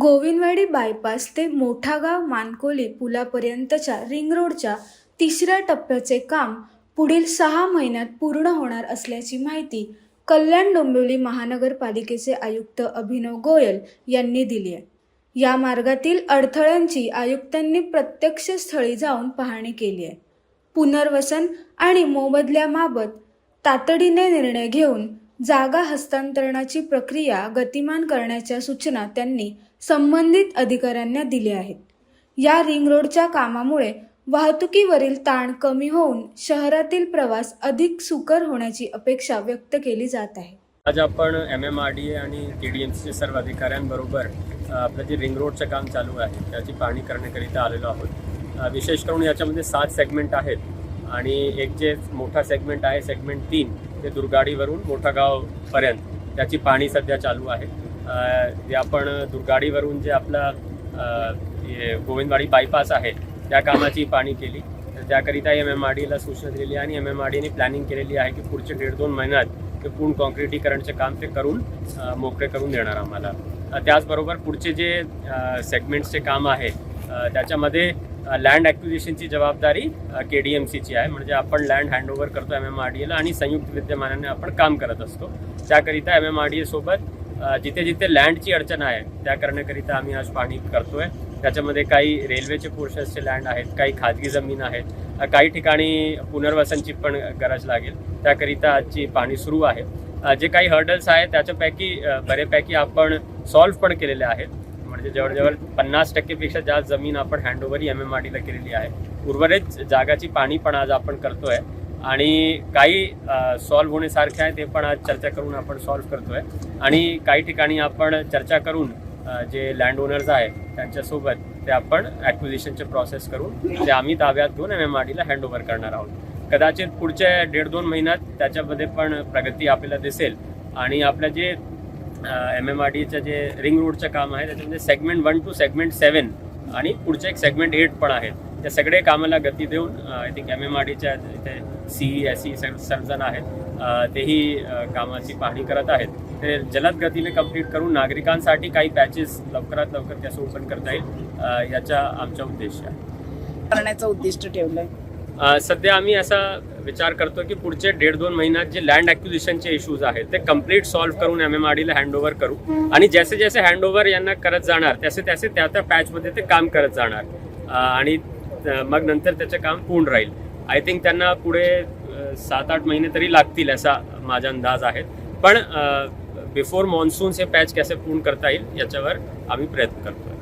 Govindwadi bypass ते Mothagaon Mankoli पुलापर्यंतच्या ring रोडच्या तिसऱ्या टप्प्याचे काम पुढील सहा महिन्यात पूर्ण होणार असल्याची माहिती कल्याण डोंबिवली महानगरपालिकेचे आयुक्त अभिनव गोयल यांनी दिली आहे. या मार्गातील अडथळ्यांची आयुक्तांनी प्रत्यक्ष स्थळी जाऊन पाहणी केली आहे. पुनर्वसन आणि मोबदल्याबाबत तातडीने निर्णय घेऊन जागा हस्तांतरणाची प्रक्रिया गतिमान करण्याच्या सूचना त्यांनी संबंधित अधिकाऱ्यांना दिल्या आहेत. या रिंग रोडच्या कामामुळे वाहतुकीवरील ताण कमी होऊन शहरातील प्रवास अधिक सुकर होण्याची अपेक्षा व्यक्त केली जात आहे. आज आपण M M R D A आणि टी डी एम सीचे सर्व अधिकाऱ्यांबरोबर आपलं जे रिंग रोडचं काम चालू आहे त्याची पाहणी करण्याकरिता आलेलो आहोत. विशेष करून याच्यामध्ये सात सेगमेंट आहेत आणि एक जे मोठा सेगमेंट आहे सेगमेंट तीन ते दुर्गाडीवरून मोठागावपर्यंत. त्याची पाणी सध्या चालू आहे. जे आपण दुर्गाडीवरून जे आपला हे गोविंदवाडी बायपास आहे त्या कामाची पाणी केली. तर त्याकरिता एम एम आर डीला सूचना दिलेली आहे आणि एम एम आर डीने प्लॅनिंग केलेली आहे की पुढचे दीड दोन महिन्यात ते पूर्ण कॉन्क्रिटीकरणचे काम ते करून मोकळे करून देणार आम्हाला. त्याचबरोबर पुढचे जे सेगमेंट्सचे काम आहे त्याच्यामध्ये लँड ॲक्विजिशनची जबाबदारी के डी एम सीची आहे. म्हणजे आपण लँड हँडओव्हर करतो एम एम आर डी एला आणि संयुक्त विद्यमानाने आपण काम करत असतो. त्याकरिता एम एम आर डी एसोबत जिथे जिथे लँडची अडचण आहे त्या करण्याकरिता आम्ही आज पाहणी करतोय. त्याच्यामध्ये काही रेल्वेचे पोर्शन्सचे लँड आहेत काही खाजगी जमीन आहेत काही ठिकाणी पुनर्वसनची पण गरज लागेल. त्याकरिता आजची पाहणी सुरू आहे. जे काही हर्डल्स आहेत त्याच्यापैकी बऱ्यापैकी आपण सॉल्व्ह पण केलेले आहेत. म्हणजे जवळजवळ पन्नास टक्केपेक्षा जास्त जमीन आपण हँडओव्हर एम एम आर डीला केलेली आहे. उर्वरित जागाची पाणी पण आज आपण करतोय आणि काही सॉल्व्ह होण्यासारखे आहे ते पण आज चर्चा करून आपण सॉल्व्ह करतोय. आणि काही ठिकाणी आपण चर्चा करून जे लँड ओनर्स आहेत त्यांच्यासोबत ते आपण ॲक्विजिशनचे प्रोसेस करून ते आम्ही ताब्यात घेऊन एम एम आर डीला हँडओव्हर करणार आहोत. कदाचित पुढच्या दीड दोन महिन्यात त्याच्यामध्ये पण प्रगती आपल्याला दिसेल आणि आपलं जे एम एम आर डीचं जे रिंग रोडचं काम आहे त्याच्यामध्ये segment one two segment seven आणि पुढचे एक सेगमेंट एट पण आहेत. त्या सगळे कामाला गती देऊन I think M M R डीच्या इथे सी एस सी सर्जन आहेत. तेही कामाची पाहणी करत आहेत. ते जलद गतीने कंप्लीट करून नागरिकांसाठी काही पॅचेस लवकरात लवकर त्याचं ओपन करता येईल. याचा आमचा उद्देश आहे. करण्याचं उद्दिष्ट ठेवलं आहे सध्या आम्ही असा विचार करतो की पुढचे दीड दोन महिन्यात जे लँड ॲक्विजिशनचे इश्यूज आहेत ते कंप्लीट सॉल्व्ह करून एम एम आर डीला हँडओव्हर करू. आणि जसे जसे हँडओव्हर यांना करत जाणार तसे तसे त्या त्या पॅचमध्ये ते काम करत जाणार. आणि मग नंतर त्याचं काम पूर्ण राहील. आय थिंक त्यांना पुढे सात आठ महिने तरी लागतील असा माझा अंदाज आहे. पण बिफोर मॉन्सून हे पॅच कसे पूर्ण करता येईल याच्यावर आम्ही प्रयत्न करतोय.